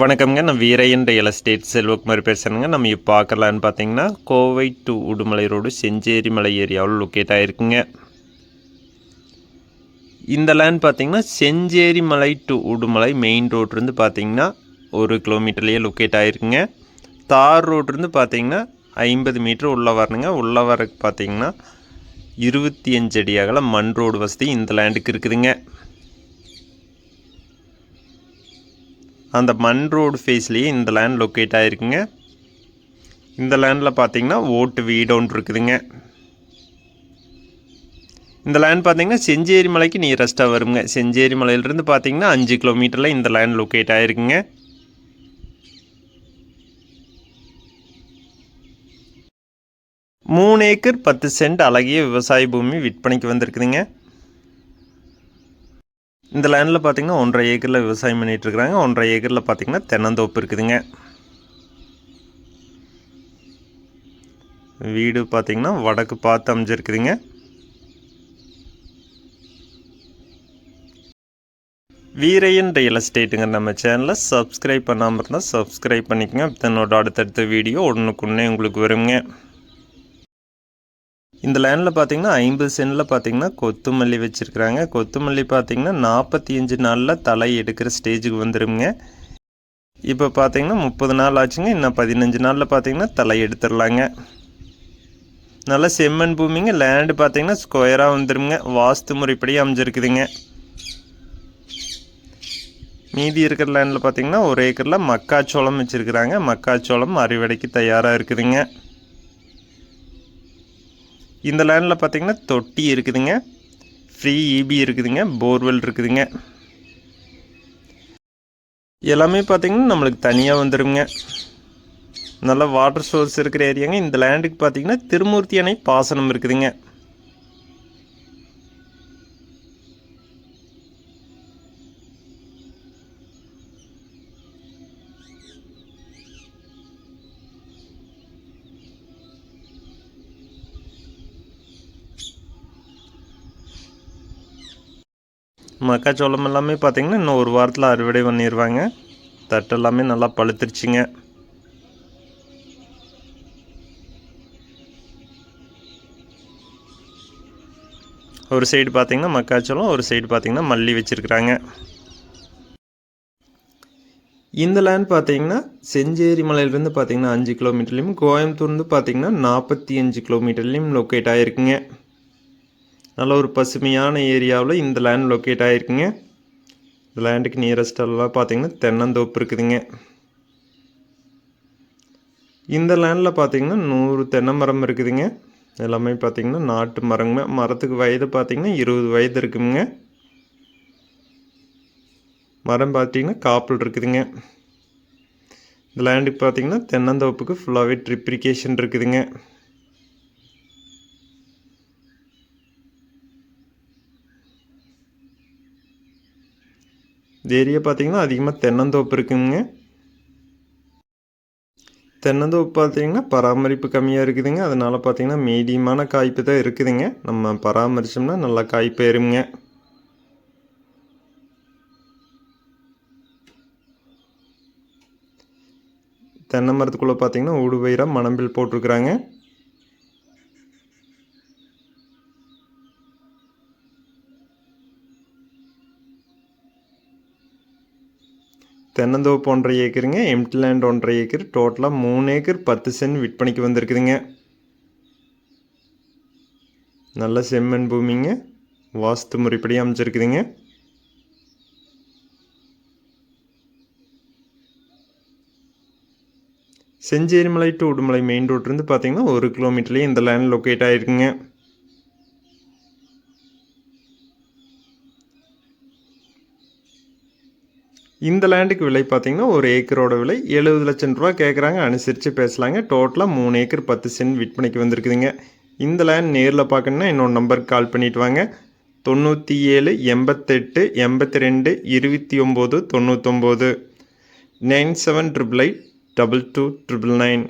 வணக்கம்ங்க. நான் Veeraiyan real estate Selvakumar பேசுகிறேங்க நம்ம இப்போ பார்க்கலான்னு பார்த்தீங்கன்னா கோவை டு உடுமலை ரோடு செஞ்சேரி மலை ஏரியாவில் லொக்கேட் ஆகிருக்குங்க இந்த லேண்ட் பார்த்தீங்கன்னா செஞ்சேரி மலை டு உடுமலை மெயின் ரோட்லேருந்து பார்த்தீங்கன்னா ஒரு கிலோமீட்டர்லேயே லொக்கேட் ஆகிருக்குங்க தார் ரோட்லேருந்து பார்த்தீங்கன்னா ஐம்பது மீட்டர் உள்ளே வரணுங்க. உள்ளே வரக்கு பார்த்திங்கன்னா இருபத்தி அஞ்சு அடி அகல மண் ரோடு வசதி இந்த லேண்டுக்கு இருக்குதுங்க. அந்த மண் ரோடு ஃபேஸ்லேயே இந்த லேண்ட் லொக்கேட் ஆகிருக்குங்க இந்த லேண்டில் பார்த்தீங்கன்னா ஓட்டு வீடு ஒன்று இருக்குதுங்க. இந்த லேண்ட் பார்த்தீங்கன்னா செஞ்சேரி மலைக்கு நியரஸ்ட்டாக வருங்க. செஞ்சேரி மலையிலிருந்து பார்த்தீங்கன்னா அஞ்சு கிலோமீட்டரில் இந்த லேண்ட் லொக்கேட் ஆகிருக்குங்க மூணு ஏக்கர் பத்து சென்ட் அழகிய விவசாய பூமி விற்பனைக்கு வந்திருக்குதுங்க. இந்த லேண்டில் பார்த்தீங்கன்னா ஒன்றரை ஏக்கரில் விவசாயம் பண்ணிகிட்ருக்குறாங்க இருக்கிறாங்க ஒன்றரை ஏக்கரில் பார்த்தீங்கன்னா தென்னந்தோப்பு இருக்குதுங்க. வீடு பார்த்தீங்கன்னா வடக்கு பார்த்து அமைஞ்சிருக்குதுங்க. வீரையன் ரியல் எஸ்டேட்டுங்க நம்ம சேனலை சப்ஸ்கிரைப் பண்ணாமல் இருந்தால் சப்ஸ்கிரைப் பண்ணிக்கங்க. தன்னோட அடுத்தடுத்த வீடியோ ஒன்றுக்குன்னே உங்களுக்கு வருங்க. இந்த லேண்டில் பார்த்தீங்கன்னா ஐம்பது சென்டில் பார்த்தீங்கன்னா கொத்துமல்லி வச்சுருக்குறாங்க. கொத்துமல்லி பார்த்தீங்கன்னா நாற்பத்தி அஞ்சு நாளில் தலை எடுக்கிற ஸ்டேஜுக்கு வந்துடுங்க இப்போ பார்த்தீங்கன்னா முப்பது நாள் ஆச்சுங்க. இன்னும் பதினஞ்சு நாளில் பார்த்தீங்கன்னா தலை எடுத்துடலாங்க. நல்லா செம்மண் பூமிங்க. லேண்டு பார்த்தீங்கன்னா ஸ்கொயராக வந்துடுங்க வாஸ்து முறைப்படி அமைஞ்சிருக்குதுங்க. மீதி இருக்கிற லேண்டில் பார்த்தீங்கன்னா ஒரு ஏக்கரில் மக்காச்சோளம் வச்சுருக்குறாங்க. மக்காச்சோளம் அறுவடைக்கு தயாராக இருக்குதுங்க. இந்த லேண்டில் பார்த்தீங்கன்னா தொட்டி இருக்குதுங்க. ஃப்ரீ இபி இருக்குதுங்க. போர்வெல் இருக்குதுங்க. எல்லாமே பார்த்தீங்கன்னா நம்மளுக்கு தனியாக வந்துடுங்க நல்ல வாட்டர் சோர்ஸ் இருக்கிற ஏரியாங்க இந்த லேண்டுக்கு பார்த்தீங்கன்னா திருமூர்த்தி அணை பாசனம் இருக்குதுங்க. மக்காச்சோளம் எல்லாமே பார்த்தீங்கன்னா இன்னும் ஒரு வாரத்தில் அறுவடை பண்ணிடுவாங்க. தட்டு எல்லாமே நல்லா பழுத்துருச்சுங்க. ஒரு சைடு பார்த்திங்கன்னா மக்காச்சோளம் ஒரு சைடு பார்த்திங்கன்னா மல்லி வச்சுருக்குறாங்க. இந்த லேண்ட் பார்த்தீங்கன்னா செஞ்சேரி மலையிலேருந்து பார்த்தீங்கன்னா அஞ்சு கிலோமீட்டர்லேயும் கோயம்புத்தூர்ந்து பார்த்தீங்கன்னா நாற்பத்தி அஞ்சு கிலோமீட்டர்லேயும் லொக்கேட் ஆகிருக்குங்க நல்ல ஒரு பசுமையான ஏரியாவில் இந்த லேண்ட் லொக்கேட் ஆகிருக்குங்க இந்த லேண்டுக்கு நியரஸ்டெல்லாம் பார்த்திங்கன்னா தென்னந்தோப்பு இருக்குதுங்க. இந்த லேண்டில் பார்த்தீங்கன்னா நூறு தென்னை மரம் இருக்குதுங்க. எல்லாமே பார்த்திங்கன்னா நாட்டு மரங்க. மரத்துக்கு வயது பார்த்திங்கன்னா இருபது வயது இருக்குங்க. மரம் பார்த்தீங்கன்னா காப்பிள் இருக்குதுங்க. இந்த லேண்டுக்கு பார்த்தீங்கன்னா தென்னந்தோப்புக்கு ஃபுல்லாகவே ட்ரிப்ரிகேஷன் இருக்குதுங்க. இந்த ஏரியா பார்த்தீங்கன்னா அதிகமாக தென்னந்தோப்பு இருக்குங்க. தென்னந்தோப்பு பார்த்தீங்கன்னா பராமரிப்பு கம்மியாக இருக்குதுங்க. அதனால் பார்த்தீங்கன்னா மீடியமான காய்ப்பு தான் இருக்குதுங்க. நம்ம பராமரித்தோம்னா நல்லா காய்ப்பு ஏறுங்க தென்னை மரத்துக்குள்ளே பார்த்தீங்கன்னா ஊடுபயிராக மணம்பில் போட்டிருக்குறாங்க. தென்னந்தோப்பு ஒன்றரை ஏக்கருங்க எம்டி லேண்ட் ஒன்றரை ஏக்கர் டோட்டலாக மூணு ஏக்கர் பத்து சென்ட் விற்பனைக்கு வந்திருக்குதுங்க. நல்ல செம்மண் பூமிங்க வாஸ்து முறைப்படி அமைச்சிருக்குதுங்க செஞ்சேரிமலை டு உடுமலை மெயின் ரோட்லேருந்து பார்த்தீங்கன்னா ஒரு கிலோமீட்டர்லேயே இந்த லேண்ட் லொக்கேட் ஆகிருக்குங்க இந்த லேண்டுக்கு விலை பார்த்தீங்கன்னா ஒரு ஏக்கரோட விலை எழுபது லட்சம் ரூபா கேட்குறாங்க அனுசரித்து பேசலாங்க. டோட்டலாக மூணு ஏக்கர் பத்து சென்ட் விற்பனைக்கு வந்திருக்குதுங்க. இந்த லேண்ட் நேரில் பார்க்கணுன்னா இன்னொரு நம்பருக்கு கால் பண்ணிட்டு வாங்க. தொண்ணூற்றி ஏழு எண்பத்தெட்டு எண்பத்தி ரெண்டு இருபத்தி ஒம்பது தொண்ணூத்தொம்பது. Nine seven triple eight double two triple nine.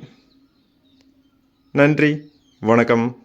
நன்றி. வணக்கம்.